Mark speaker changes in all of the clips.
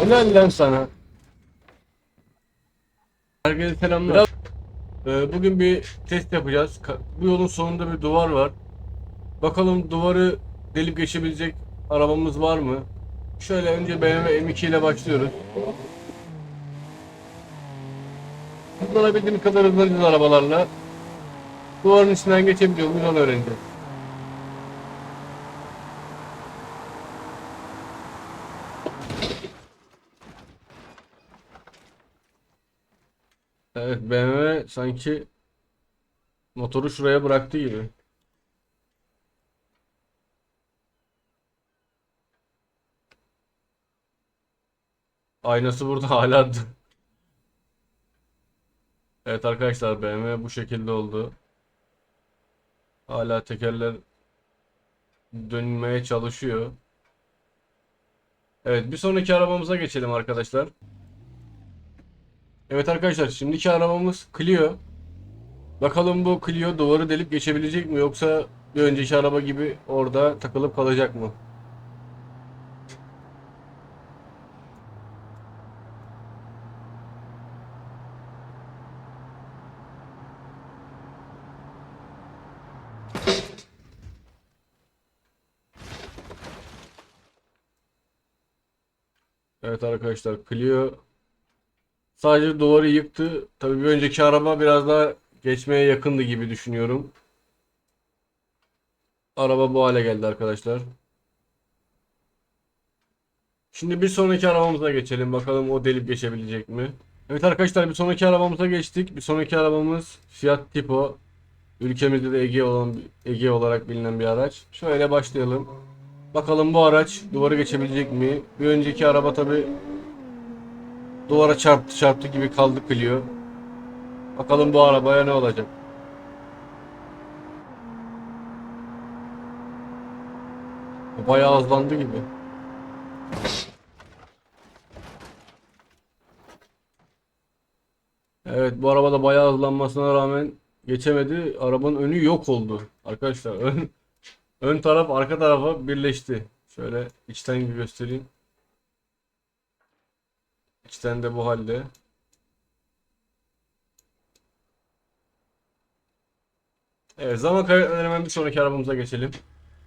Speaker 1: Helal lan sana. Herkese selamlar. Ee, bugün bir test yapacağız. Ka- Bu yolun sonunda bir duvar var. Bakalım duvarı delip geçebilecek arabamız var mı? Şöyle önce BMW M2 ile başlıyoruz. Kullanabildiğimiz kadar hızlanacağız arabalarla. Duvarın içinden geçebiliyor muyuz onu öğreneceğiz. Evet BMW sanki motoru şuraya bıraktı gibi. Aynası burada hala. Evet arkadaşlar BMW bu şekilde oldu. Hala tekerler dönmeye çalışıyor. Evet bir sonraki arabamıza geçelim arkadaşlar. Evet arkadaşlar şimdiki arabamız Clio. Bakalım bu Clio duvarı delip geçebilecek mi yoksa bir önceki araba gibi orada takılıp kalacak mı? Evet arkadaşlar Clio sadece duvarı yıktı. Tabii bir önceki araba biraz daha geçmeye yakındı gibi düşünüyorum. Araba bu hale geldi arkadaşlar. Şimdi bir sonraki arabamıza geçelim. Bakalım o delip geçebilecek mi? Evet arkadaşlar bir sonraki arabamıza geçtik. Bir sonraki arabamız Fiat Tipo. Ülkemizde de Ege olan Ege olarak bilinen bir araç. Şöyle başlayalım. Bakalım bu araç duvarı geçebilecek mi? Bir önceki araba tabi duvara çarptı çarptı gibi kaldı Clio. Bakalım bu arabaya ne olacak? Bayağı hızlandı gibi. Evet bu arabada bayağı hızlanmasına rağmen geçemedi. Arabanın önü yok oldu. Arkadaşlar ön, ön taraf arka tarafa birleşti. Şöyle içten göstereyim. İçten de bu halde. Evet zaman kaybetmeden hemen bir sonraki arabamıza geçelim.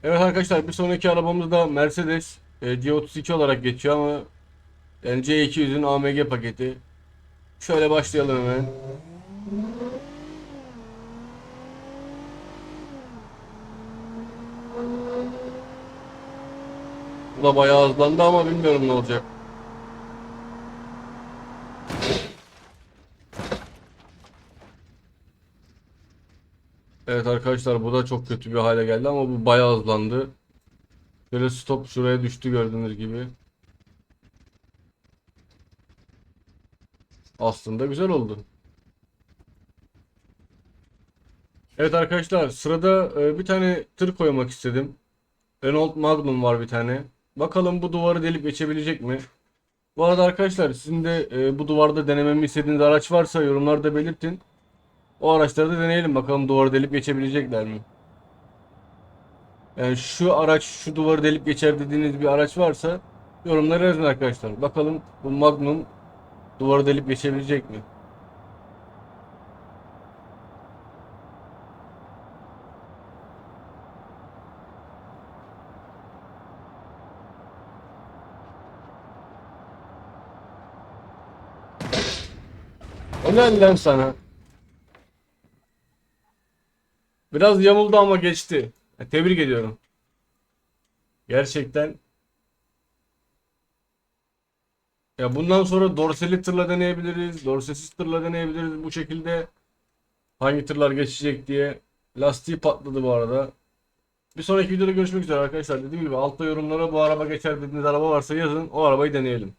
Speaker 1: Evet arkadaşlar bir sonraki arabamız da Mercedes e, C32 olarak geçiyor ama yani C200'ün AMG paketi. Şöyle başlayalım hemen. Bu da bayağı hızlandı ama bilmiyorum ne olacak. Evet arkadaşlar bu da çok kötü bir hale geldi ama bu bayağı hızlandı. Şöyle stop şuraya düştü gördüğünüz gibi. Aslında güzel oldu. Evet arkadaşlar sırada e, bir tane tır koymak istedim. Renault Magnum var bir tane. Bakalım bu duvarı delip geçebilecek mi? Bu arada arkadaşlar sizin de e, bu duvarda denememi istediğiniz araç varsa yorumlarda belirtin. O araçları da deneyelim bakalım duvarı delip geçebilecekler mi? Yani şu araç şu duvarı delip geçer dediğiniz bir araç varsa yorumlara yazın arkadaşlar. Bakalım bu Magnum duvarı delip geçebilecek mi? Helal lan sana. Biraz yamuldu ama geçti. Tebrik ediyorum. Gerçekten. Ya bundan sonra dorseli tırla deneyebiliriz. Dorsesiz tırla deneyebiliriz. Bu şekilde hangi tırlar geçecek diye. Lastiği patladı bu arada. Bir sonraki videoda görüşmek üzere arkadaşlar. Dediğim gibi altta yorumlara bu araba geçer dediğiniz araba varsa yazın. O arabayı deneyelim.